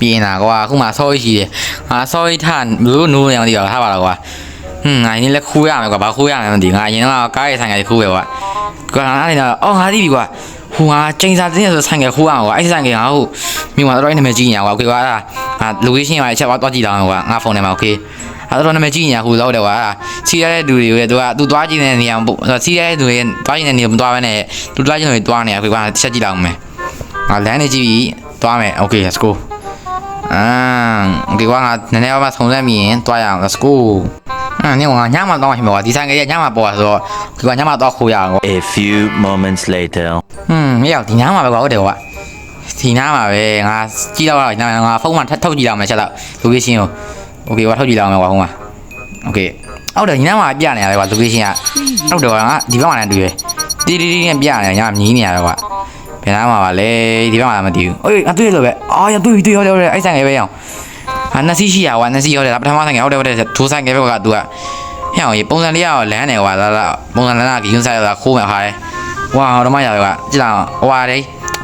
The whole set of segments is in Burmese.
ပြင်းတာကွာအခုမှ sorry ရှိတယ်ငါ sorry ထားဘလို့နိုးနေအောင်ဒီတော့ထားပါတော့ကွာဟွန်းငါရင်းလက်ခိုးရမယ်ကွာဘာခိုးရမယ်မသိငါရင်းတော့ကားရဲ့ဆိုင်ကခိုးပဲကွာကွာအဲ့ဒါအော်ငါသိပြီကွာဟိုငါချိန်စာတင်းဆိုဆိုင်ကခိုးရအောင်ကွာအဲ့ဆိုင်ကငါဟုတ်မြို့မှာတော့နာမည်ကြီးညာကွာโอเคကွာအဲ့ဒါငါ location မှာချက်သွားတော့ကြည့်တော့ကွာငါဖုန်းထဲမှာโอเคအဲ့တော့နာမည်ကြီးညာဟိုတော့တယ်ကွာစီရတဲ့လူတွေသူကသူသွားကြည့်နေတဲ့နေရာစီရတဲ့လူတွေသွားကြည့်နေတဲ့နေရာမသွားဘဲနဲ့သူသွားကြည့်နေသွားနေရကွာချက်ကြည့်တော့မယ် ငါလမ်းနေကြည့်ပြီးသွားမယ် okay let's go အာဒီကွာငါနည်းနည်းပါးဆုံးစမ်းပြီးရင်သွားရအောင် let's go အာညငါညမှာတော့ရှိမှာကွာဒီဆိုင်ကလေးညမှာပေါ်ဆိုတော့ဒီကွာညမှာတော့ခိုးရအောင်ကွာ A few moments later. ဟွန်းမရောက်ဒီညမှာပဲကွာဟုတ်တယ်ကွာဒီညမှာပဲငါကြည့်တော့တော့ညငါဖုန်းမှာထပ်ထုတ်ကြည့်လောက်မယ်ချက်တော့ location ကို okay ကွာထုတ်ကြည့်လောက်မယ်ကွာဟိုမှာ okay ဟုတ်တယ်ညမှာပြနေရတယ်ကွာ location ကဟုတ်တယ်ကွာငါဒီဘက်မှာလည်းတွေ့တယ်တီတီတီနဲ့ပြနေတယ်ညမြည်နေရတယ်ကွာ ဘယ်နားမှာပါလဲဒီဘက်မှာလည်းမသိဘူးအေးအတွေ့လို့ပဲအာရတွေ့တွေ့ဟုတ်တယ်ဟုတ်တယ်အဲ့ဆိုင်ငယ်ပဲရအောင်ဟာနှစ်စီးရှိရကွာနှစ်စီးဟုတ်တယ်ဒါပထမဆိုင်ငယ်ဟုတ်တယ်ဟုတ်တယ်ဒိုးဆိုင်ငယ်ပဲကွာ तू ကဟဲ့အောင်ရေပုံစံလေးရောလမ်းတယ်ကွာလာလာပုံစံလမ်းကဂီယွန်းဆိုင်လာခိုးမယ်ခါတယ်ဝါတော့မရပဲကွာကြည့်လားဟွာတယ်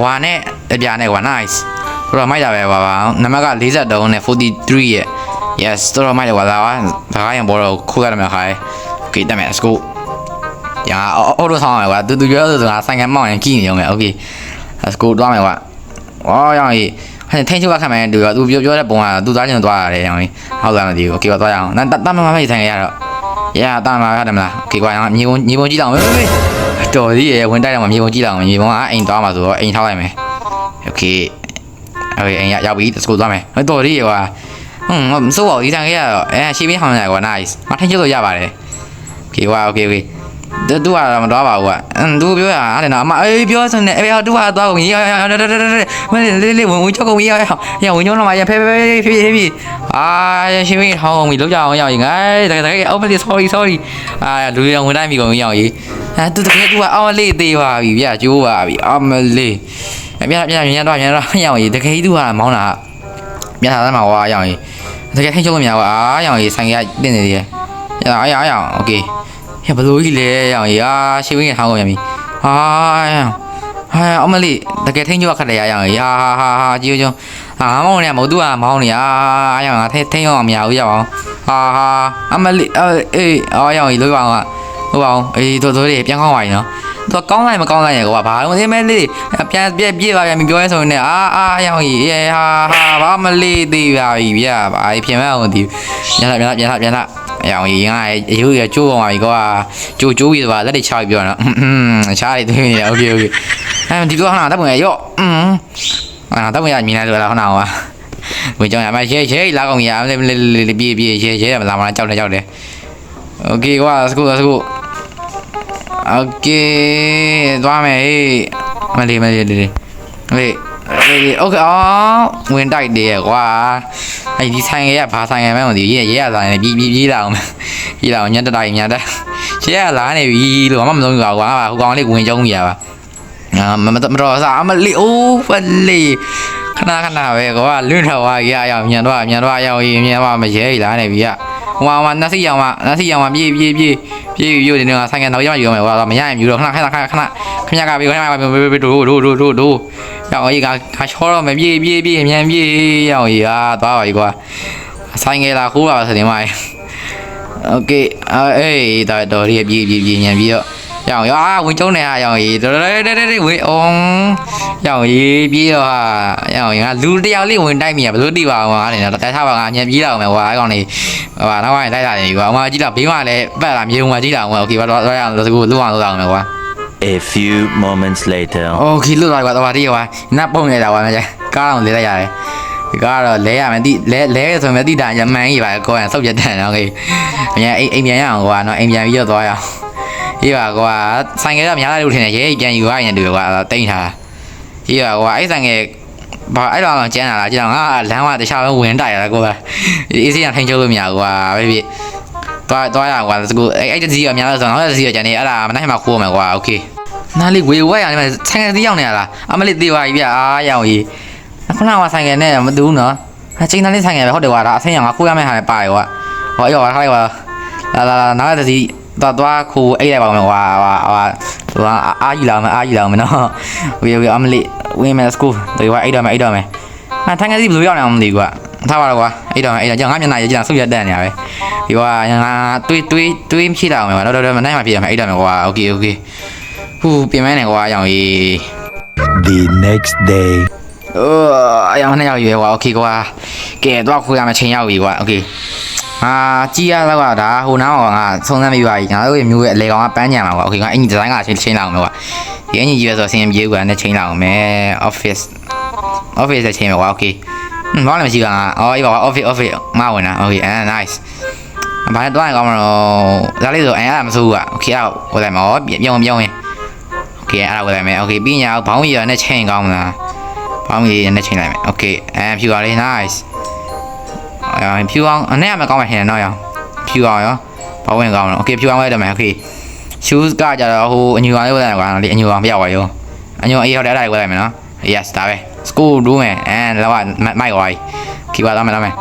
ဟွာနဲ့အပြာနဲ့ကွာ nice တော့မိုက်တာပဲကွာနံပါတ်က43နဲ့43ရဲ့ yes တော့မိုက်တယ်ကွာလာဒါကရင်ဘောတော့ခိုးရတယ်မှာခါတယ် okay တက်မယ် let's go ညာအော်တော့ဆောင်းရကွာသူသူပြောလို့ဆိုတာဆိုင်ကမောင်းရင်ကြည့်နေအောင်မယ် okay let's go သွားမယ်ကွာဝါရောင်ကြီးဟဲ့ထိန်းချုပ်ကခံမယ်တူရောသူပြောပြောတဲ့ပုံကသူသွားချင်သွားရတယ်ရောင်ကြီးဟုတ်လားမသိဘူး okay သွားရအောင်တတမမဖိတ်ဆိုင်ရတော့ရတာမရတယ်မလား okay ကွာမြေပုံမြေပုံကြည့်လောက်မယ်တော်သေးရဝင်တိုက်တော့မြေပုံကြည့်လောက်မယ်မြေပုံကအိမ်သွားမှာဆိုတော့အိမ်ထောက်လိုက်မယ် okay အဲ့အိမ်ရောက်ပြီ let's go သွားမယ်ဟဲ့တော်သေးရကွာဟွန်းမစိုးပါဘူးဒီဆိုင်ရတော့အဲရှင်းပြဟောင်းနေကွာ nice မထိန်းချုပ်လို့ရပါတယ် okay ကွာ okay okay တူတူကတော့မတော်ပါဘူးကွာအင်းသူပြောရအားတယ်နော်အမအေးပြောစနေအေးတူကတော့သွားကုန်ကြီးရောက်ရောက်မလေးလေးလေးဝင်ဝင်ချက်ကုန်ကြီးရောက်ရောက်ရဝင်ညောင်းတော့မရဖဲဖဲဖဲဖဲဖဲအာရှင်းပြီးဟောင်းပြီလောက်ကြအောင်ရောက်ရင်ငါတကယ်တကယ်အော်မလေး sorry sorry အာလူရောဝင်တိုင်းပြီကုန်ရောက်ကြီးအဲတူတကယ်တူကအော်လေးသေးပါပြီဗျကျိုးပါပြီအော်မလေးပြပြပြညံတော့ညံတော့ရောက်ကြီးတကယ်တူကမောင်းတာမြတ်သားမှာဝါရောက်ကြီးတကယ်ထိချုပ်လို့မရဘူးအာရောက်ကြီးဆိုင်ကတင်းနေသေးတယ်ရအောင်ရအောင်โอเค ဟဲ့ဘလို့ကြီးလဲရောင်ကြီးအာရှင်းဝင်းထောင်းကုန်ရပြီဟာဟာအမလေးတကယ်ထိန်းကြွခက်တယ်ရရောင်ကြီးဟာဟာဟာကြည့်ကြဟာမောင်းနေမဟုတ်သူကမောင်းနေအာရောင်ကထိထိန်းအောင်မရဘူးရအောင်ဟာဟာအမလေးအေးအော်ရောင်ကြီးလို့ပါအောင်ဟုတ်ပါအောင်အေးတို့တို့လေးပြန်ကောင်းပါရင်နော်သူကောင်းလိုက်မကောင်းလိုက်ရကွာဘာလို့ဒီမဲလေးပြန်ပြက်ပြေးပါပြန်ပြောရဲဆိုနေအာအာရောင်ကြီးအေးဟာဟာဘာမလေးသေးပါပြီဗျာဘာပြင်မအောင်ဒီပြန်လာပြန်လာပြန်လာပြန်လာ အရောင်ကြီးငါအယူရကျိုးပေါ်ပါပြီကွာကျိုးကျိုးကြီးဆိုတာလက်တွေချောက်ပြီးပြောတော့อืมရှားတွေတွေ့နေတယ်โอเคโอเคအဲဒီတော့ဟာတပ်ပုံရရော့อืมအာတပ်ပုံရမြင်လိုက်လို့လားဟောနာကွာဝင်ကြောင်ရမရဲရဲလာကောင်ရလေးပြေးပြေးရဲရဲမလာမလားကြောက်တယ်ကြောက်တယ်โอเคကွာစကူစကူโอเคသွားမယ်ဟေးမလေးမလေးလေးဟေး အေးโอเคအော်ဝင်တိုက်တယ်ကွာအဲ့ဒီဆိုင်ရဘာဆိုင်ရမဲမသိရဲရဲရဆိုင်နေပြီးပြီးပြေးလာအောင်ပြေးလာအောင်ညက်တိုက်ညက်တိုက်ရဲရလာနေပြီလို့မမဆုံးပါကွာဟိုကောင်လေးဝင်ကြုံနေရပါအာမမတော်စားအမလေးအိုးဖလေးခဏခဏပဲကွာလွင့်ထော်သွားရအောင်မြန်တော့မြန်တော့ရောက်ရင်မြန်တော့မရဲလာနေပြီက ဟိုမှာနတ်စီရောင်မှာနတ်စီရောင်မှာပြေးပြေးပြေးပြေးယူနေတော့ဆိုင်ကတော့ရောက်ယူမယ်ကွာမရရင်ယူတော့ခဏခဏခဏခဏခဏကပြီးခဏကပြီးဒိုဒိုဒိုဒိုဒို ရောက်ကြီးကခါချောတော့မပြေးပြေးပြေးမြန်ပြေးရောက်ကြီးอ่ะသွားပါပြီကွာဆိုင်ငယ်လာခိုးပါဆိုရင်မိုင်းโอเคအေးတော်တော်ရီပြေးပြေးပြေးညံပြီးတော့ ရောက်ရောအာဝင်ကျုံးနေဟာရောက်ကြီးတော်တော်တော်တော်ဝင်အောင်ရောက်ကြီးပြေးတော့ဟာရောက်ကြီးငါလူတယောက်လေးဝင်တိုက်မိရဘယ်လိုတိပါအောင်ဟာနေတော့တခြားပါငါညံပြေးလာအောင်မယ်ကွာအဲ့ကောင်လေးဟိုနောက်ပိုင်းလိုက်လာနေပြီကွာအမကြီးလာဘေးမှာလည်းပတ်လာမြေုံမှာကြီးလာအောင်โอเคပါတော့တော့ရအောင်လို့စကူလုံးအောင်လုပ်အောင်မယ်ကွာ A few moments later. โอเคလွတ်သွားပြီကွာတော့တီးကွာနတ်ပုံနေတာကွာမကျကားအောင်လေးလိုက်ရတယ်ဒီကားကတော့လဲရမယ်တိလဲလဲဆိုရင်တိတာရမှန်ကြီးပါကိုယ်ကစောက်ပြတ်တယ်နော်โอเคအမြန်အိမ်အိမ်ပြန်ရအောင်ကွာနော်အိမ်ပြန်ပြီးတော့သွားရအောင် ဒီပါကွာဆိုင်ကယ်ကများလာလို့ထင်တယ်ရဲပြန်ယူရရင်တူကွာတိတ်ထားဒီပါကွာအဲ့ဆိုင်ကယ်ဘာအဲ့တော့ကျန်းလာလားကျန်ငါလမ်းကတခြားပဲဝင်တိုက်ရတာကိုကအေးစေးရထိုင်ချုပ်လို့မရဘူးကွာပဲဖြစ်သွားသွားရကွာစကူအဲ့အဲ့တစီကများလာဆိုတော့နောက်တစီကကျန်နေအဲ့ဒါမနိုင်မှခိုးမယ်ကွာโอเค နားလေးဝေဝဲရတယ်မဆိုင်ကယ်တီးရောက်နေရလားအမလေးသေးပါပြီဗျာအားရောင်ကြီးခုနကဆိုင်ကယ်နဲ့မတူဘူးနော်အချိန်သားလေးဆိုင်ကယ်ပဲဟုတ်တယ်ကွာဒါအဆင်းရောင်ကခိုးရမယ့်ဟာလည်းပါတယ်ကွာဟောရောထားလိုက်ကွာလာလာလာနောက်တစ် စီတော့သွားခိုးအိတ်လိုက်ပါမယ်ကွာဟာဟာဟိုအာကြီးလာမယ်အာကြီးလာမယ်နော်ဝေဝေအမလေးဝေးမယ်စကူတွေကွာအိတ်တော့မယ်အိတ်တော့မယ် အာထိုင်ငယ်စီဘယ်လိုရောက်နေအောင်မသိဘူးကွာထားပါတော့ကွာအဲ့တော့အဲ့တော့ကျွန်တော်ငါမျက်နှာရေးကြည့်တာဆုပ်ရတက်နေရပဲဒီကွာငါတွေးတွေးတွေးမရှိတာအောင်ကွာတော့တော့မနိုင်မှဖြစ်ရမယ်အဲ့တော့ကွာโอเคโอเคဟူပြင်မဲနေကွာအရောင်ကြီး The next day. အိုးအရောင်နဲ့ရောက်ရွယ်ကွာโอเคကွာကဲတော့ခွေးရမယ်ချိန်ရောက်ပြီကွာโอเค အာကြည်ရတော့ကွာဒါဟိုနားကငါဆုံးသမ်းပြီးပါပြီငါတို့ရဲ့မျိုးရဲ့အလေကောင်ကပန်းညံမှာကွာโอเคငါအင်ဂျင်ဒီဇိုင်းကချိန်ချိန်လောက်မယ်ကွာဒီအင်ဂျင်ကြီးရဆိုဆင်းပြေကွာနဲ့ချိန်လောက်မယ် office office ရဲ့ချိန်မယ်ကွာโอเคဟွန်းဘာလဲမရှိကငါအော်အေးပါကွာ office office မဝင်တာโอเคအဲ nice ဘာလဲတော့ကောင်းမလို့ဒါလေးဆိုအဲအဲ့ဒါမစိုးဘူးကွာโอเคအဲ့ဝယ်လိုက်မှာဟောပြောင်းပြောင်းရင်โอเคအဲ့ဒါဝယ်လိုက်မယ်โอเคပြီးညာဘောင်းကြီးရနဲ့ချိန်ကောင်းမလား ပေါင်းကြီးနဲ့ချိန်လိုက်မယ်โอเคအဲဖြူပါလေး nice အဲ ဖြူအောင်အနေရမကောင်းမှဟင်တော့ရောဖြူအောင်ရောဘောင်းဝင်ကောင်းတော့โอเคဖြူအောင်လိုက်တော့မယ်โอเค shoes ကကြတော့ဟိုအညူအောင်လေးဝယ်လိုက်ကွာလေအညူအောင်ပြရောက်ပါရောအညူအေးဟုတ်တယ်အဲ့ဒါလေးဝယ်လိုက်မယ်နော် yes ဒါပဲ school ဒူးမယ်အဲလောကမိုက်ကွာခီပါတော့မယ်တော့မယ်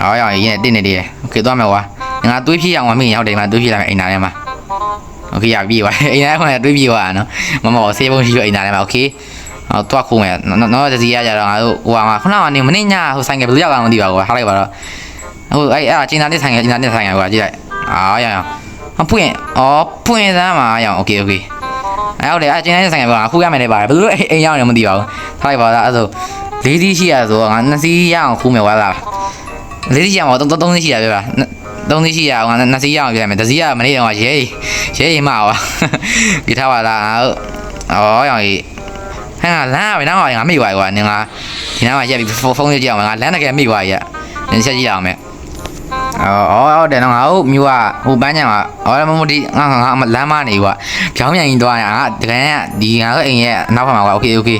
အော်ရောရင်းတင်နေတယ်โอเคသွားမယ်ကွာငါတွေးဖြည့်အောင်မမင်းရောက်တယ်ငါတွေးဖြည့်လိုက်မယ်အိမ်နာထဲမှာโอเคရပြီကွာအိမ်နာထဲမှာတွေးဖြည့်သွားနော်မမဆေးပုံရှိရအိမ်နာထဲမှာโอเค အော်တွားခုံးမယ်နော်နော်တစီရကြတော့ငါတို့ဟိုဟာခုနကနေမနေ့ညဟိုဆိုင်ကဘယ်လိုရောက်အောင်မသိပါဘူးဟားလိုက်ပါတော့ဟိုအဲ့အဲ့ကျင်းသားနဲ့ဆိုင်ကကျင်းသားနဲ့ဆိုင်ကကွာကြည့်လိုက်အာရရမပွင့်အော်ပွင့်သားမှာရအောင်โอเคโอเคအဲ့ဟုတ်တယ်အဲ့ကျင်းသားနဲ့ဆိုင်ကကွာခုရမယ်လေပါတယ်ဘယ်လိုအိမ်ရောက်နေမသိပါဘူးထားလိုက်ပါတော့အဲ့ဆိုလေးစီးရှိရဆိုတော့ငါနှစ်စီးရအောင်ခုမယ်ကွာလားလေးစီးရအောင်သုံးသုံးစီးရှိရပြောတာသုံးစီးရှိရအောင်ငါနှစ်စီးရအောင်ပြလိုက်မယ်တစ်စီးကမနေ့တော့ရဲရဲရဲမှာပါဒီထားပါလားဟုတ်အော်ရောင်ကြီး ဟဲ့ငါလမ်းကပဲနောက်မှာငါမိသွားပြီကွာနင်ကဒီနားမှာရက်ပြီးဖုန်းလေးကြည့်အောင်ငါလမ်းတကယ်မိသွားပြီရနင်ချက်ကြည့်အောင်မယ်အော်ဟုတ်တယ်နော်ငါတို့မြို့ကဟိုပန်းချံကအော်မမဒီငါငါလမ်းမနေကွာဖြောင်းပြန်ရင်သွားရင်ငါတကယ်ဒီငါတို့အိမ်ရဲ့နောက်ဖက်မှာကွာโอเคโอเค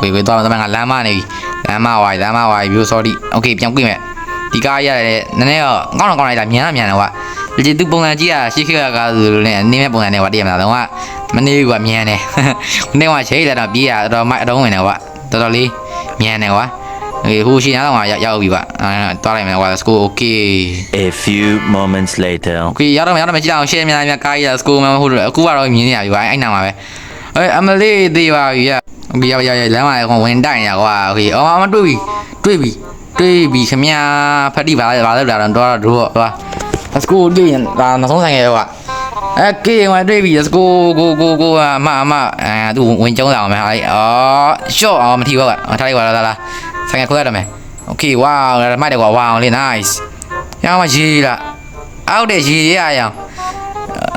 ဝေဝေသွားတော့ငါလမ်းမနေပြီလမ်းမဝိုင်လမ်းမဝိုင် view sorry โอเคပြန်ကြည့်မယ်ဒီကားရတယ်နည်းနည်းတော့ကောင်းတော့ကောင်းလိုက်တာမြန်တာမြန်တယ်ကွာဒီသူပုံစံကြည့်ရရှိခေတ်ကဆိုလို့လည်းနေမဲ့ပုံစံနဲ့ကွာတည်ရမလားတော့က မနေဘူးကမြန်တယ်မနေ့ကချိန်လာတော့ပြေးရတော့မိုက်အတုံးဝင်တယ်ကွာတော်တော်လေးမြန်တယ်ကွာအေးဟိုရှင်ရတော့ရောက်ပြီပါအဲတွားလိုက်မယ်ကွာ score okay a few moments later okay ရတော့ရတော့မကြည့်အောင် share များများကားရ score မဟုတ်အခုကတော့မြင်နေရပြီပါအဲ့နာမှာပဲအေးအမလေးသေးပါပြီရဒီရရရလမ်းမှာကွန်ဝင်တိုင်ရကွာ okay အော်အမတွေ့ပြီတွေ့ပြီတွေ့ပြီခင်ဗျာဖတ်တိပါပါလို့လာတော့တော့တော့တော့ score တွေ့ရင်ဒါနောက်ဆုံးဆိုင်ရကွာ အဲကေမတွေ့ပြီ let's go go go go အမအမအဲသူဝင်ကျုံးလာအောင်မယ်ဟာလေအော် short အောင်မထီဘောကထားလိုက်ပါလားလားဆိုင်ရခွဲရတော့မယ် okay wow မိုက်တယ်ကွာ wow လေး nice ရအောင်ရေးလာအောက်တဲ့ရေးရအောင်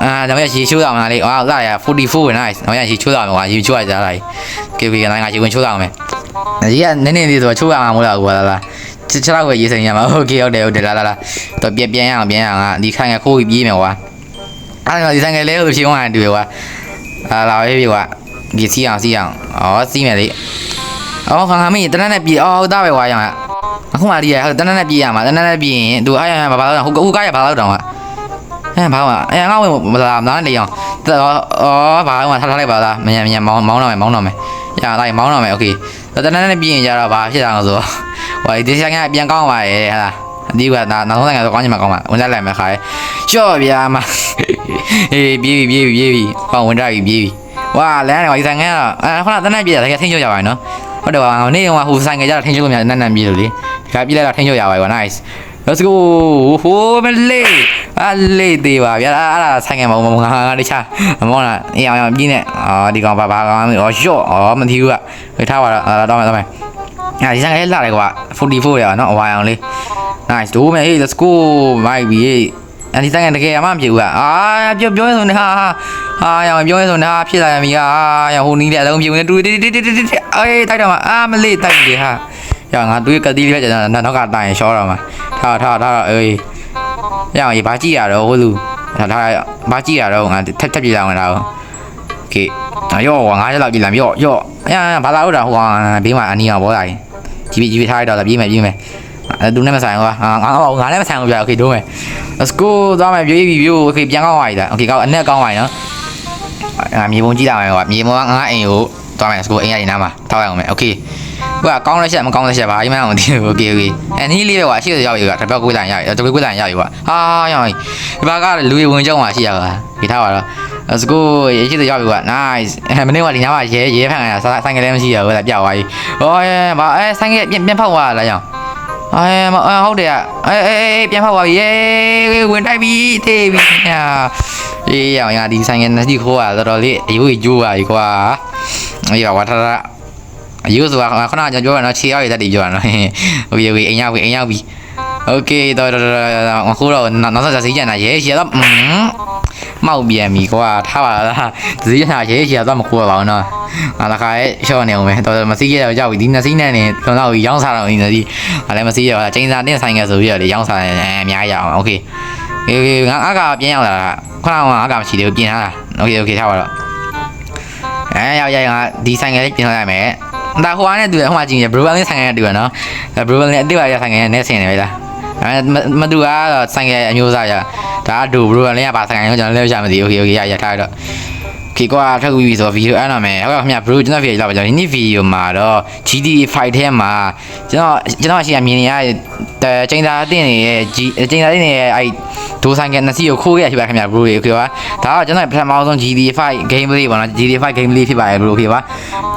အာဒါမှရေချိုးအောင်လားလေအာလာရ44 nice ဒါမှရေချိုးအောင်ကွာရေချိုးရကြလား KB ကလည်းငါရေဝင်ချိုးအောင်မယ်ရေကနည်းနည်းလေးဆိုချိုးအောင်မလားကွာလားချစ်ချလောက်ပဲရေးစိန်ရမှာ okay ဟုတ်တယ်ဟုတ်တယ်လာလာလာတော့ပြန်ပြန်ရအောင်ပြန်ရအောင်ငါဒီခိုင်ကခိုးပြီးပြေးမယ်ကွာ အဲ့ဒါဒီဆိုင်ကလေးကိုဖြေအောင်တူကွာအာလာရေးပြီကွာဒီစီအောင်စီအောင်ဩစီးမယ်လေအော်ခါခါမင်းတနက်နဲ့ပြေးအော်ဟုတ်သားပဲကွာရအောင်အခုမှဒီရဟုတ်တနက်နဲ့ပြေးရမှာတနက်နဲ့ပြေးရင်သူအားရဘာဘာလို့ဟိုဟိုကားရဘာလို့တောင်ကွာ အဲဘာမှအဲငါဝင်မလာမလာနေအောင်တော်အော်ဘာမှထားထားလိုက်ပါလားမြန်မြန်မောင်းမောင်းတော့မယ်မောင်းတော့မယ်ရလိုက်မောင်းတော့မယ်โอเคတနက်နဲ့ပြင်ကြတော့ဘာဖြစ်တာလဲဆိုဟိုဒီဆိုင်ကပြန်ကောင်းပါရဲ့ဟာလား အဒီကနောက်နောက်ဆုံးဆိုင်ကတော့ကောင်းချင်မှာကောင်းပါဝင်လိုက်လိုက်မယ်ခါရဲရှော့ဗျာမအေးပြေးပြေးပြေးပြေးပေါင်ဝင်ကြပြီပြေးပြီဝါလမ်းတော့ဒီဆိုင်ကတော့အဲခုနတနက်ပြေးတာတကယ်ထင်းချွတ်ရပါနော်ဟုတ်တယ်ပါငါနေ့ကဟိုဆိုင်ကကြတော့ထင်းချွတ်လို့များနန်းနန်းပြေးလို့လေဒီကပြေးလိုက်တော့ထင်းချွတ်ရပါကွာ nice let's go ဟိုးမလေးအလေးသေးပါဗျာအဲ့ဒါဆိုင်ကမမငါငါတခြားမမောလားအေးအောင်အောင်ပြင်းနေအော်ဒီကောင်ဘာဘာကောင်အော်ရှော့အော်မထီဘူးကထားပါတော့တော့မယ်တော့မယ်အဲ့ဒီဆိုင်ကလေးလာတယ်ကွာ44ရနော်အဝိုင်အောင်လေး nice ဒိုးမယ်ဟေး let's go မိုက်ပြီဟေးအန်ဒီဆိုင်ကတကယ်အမှမဖြစ်ဘူးကအာပြောပြောရဆုံးနေဟာဟာရောင်ပြောရဆုံးနေဟာဖြစ်လာရမီဟာရောင်ဟိုနီးတဲ့အလုံးပြုံနေတူတီတီတီတီတီအေးတိုက်တော့မှာအာမလေးတိုက်ပြီဟာရောင်ငါသူ့ရဲ့ကတိလေးပဲကျွန်တော်နောက်ကတိုင်ရှော့တော့မှာထားထားထားတော့အေးရောင်ရေဘာကြည့်ရတော့ဟိုလူထားဘာကြည့်ရတော့ငါထက်ထက်ပြေးလာဝင်လာတော့ကဲရော့ငါးချက်လောက်ကြည့်လာရော့ရော့အဲဘာလာလို့တာဟိုဘေးမှာအနီအောင်ဘောလာရင်ကြည့်ပြီးကြည့်ပြီးထားရတော့ပြေးမယ်ပြေးမယ် အဲသူနဲ့မဆိုင်ကွာငါငါငါလည်းမဆိုင်ဘူးဗျာโอเคဒိုးမယ် let's go သွားမယ်ပြေးပြီပြေးโอเคပြန်ကောင်းသွားပြီလားโอเคကောင်းအနက်ကောင်းသွားပြီနော်အာမြေပုံကြည့်လာမယ်ကွာမြေပုံကငါအိမ်ကိုသွားမယ် let's go အိမ်ရည်နားမှာထောက်ရအောင်မယ်โอเคဟိုကကောင်းလက်ချက်မကောင်းလက်ချက်ဘာမှမအောင်သေးဘူးโอเคโอเคအဲနီးလေးပဲကွာရှေ့ရောက်ပြီကွာတပတ်ကိုးလိုက်ရပြီတပတ်ကိုးလိုက်ရပြီကွာဟာရောင်ဒီဘာကလူဝင်ကြောင်းမှာရှိရကွာဒီထားပါတော့ let's go ရေးချစ်ရောက်ပြီကွာ nice မနေ့ကဒီညမှာရဲရဲဖန်ကဆိုင်ကလေးမရှိရဘူးလားပြသွားပြီဟောရဲဘာအဲဆိုင်ကပြန်ပြန်ဖောက်သွားလားကြောင် အဲမဟုတ်တယ်အဲအဲပြန်ဖောက်သွားပြီရဲဝင်တိုက်ပြီတေးပြီညာအေးရောင်ရဒီဆိုင်ကနှစ်စီခိုးတာတော်တော်လေးအယူကြီးကျိုးပါပြီကွာအေးပါဝါထထအယူဆိုတာခဏကျွန်တော်ပြောရတော့ခြေရောက်ရတဲ့တီပြောရနော်โอเคโอเคအိမ်ရောက်ပြီအိမ်ရောက်ပြီ โอเคတော့တော့အခုတော့နောက်ဆက်စီးကြတာရဲရဲတော့อืม မောက်ပြန်ပြီကွာထားပါလားစီးကြတာရဲရဲတော့မကူပါဘူးနော်အာလခါရဲ့ရှော့နေအောင်ပဲတော့မစီးရတော့ကြောက်ပြီဒီနှစ်စီးနဲ့နေကျွန်တော်ရောင်းစားတော့ဒီနှစ်စီးအဲ့လည်းမစီးရတော့ချိန်စာတင်းဆိုင်ကဆိုပြီးတော့လေရောင်းစားတယ်အများကြီးအောင်โอเคโอเคငါအကပြန်ရောက်လာတာခုနကအကမရှိသေးဘူးပြင်ထားတာโอเคโอเคထားပါတော့အဲရောက်ရောက်ငါဒီဆိုင်ကလေးပြင်ထားရမယ်ဒါဟိုကနေတူတယ်ဟိုမှာကြည့်ရဘရူဘန်လေးဆိုင်ကလေးတူရနော်ဘရူဘန်လေးအတိတ်ကဆိုင်ကလေးနဲ့ဆင်နေပြီလား အဲမတူကတော့ဆိုင်ကယ်အမျိုးအစားရ ဒါကဒူဘရိုလည်းကပါဆိုင်ကယ်ကျွန်တော်လည်းရမသိဘူးโอเคโอเคရရထားတော့ခေကွာထုတ်ပြီးဆိုဗီဒီယိုအဲ့တော့မယ်ဟုတ်ကဲ့ခင်ဗျဘရိုကျွန်တော်ဗီဒီယိုလာပါကျွန်တော်ဒီနေ့ဗီဒီယိုမှာတော့ GTA 5ထဲမှာကျွန်တော်ကျွန်တော်ရှိရမြင်နေရတဲ့ချိန်သာတင်နေတဲ့ချိန်သာတင်နေတဲ့အဲ့ဒိုဆိုင်ကယ်နှစ်စီးကိုခိုးခဲ့ရဖြစ်ပါခင်ဗျဘရိုရေโอเคပါဒါကကျွန်တော်ပထမဆုံး GTA 5 gameplay ပေါ့နော် GTA 5 gameplay ဖြစ်ပါတယ်ဘရိုโอเคပါ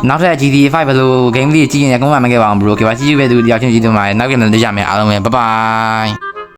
နောက်ထပ် GTA 5ဘယ်လို gameplay ကြည့်ရင်လည်းကောင်းမှမခဲ့ပါဘူးဘရိုโอเคပါကြည့်ကြည့်ပဲသူတယောက်ချင်းကြည့်သူမှာနောက်ပြန်လည်းကြည့်ရမယ်အားလုံးပဲ bye bye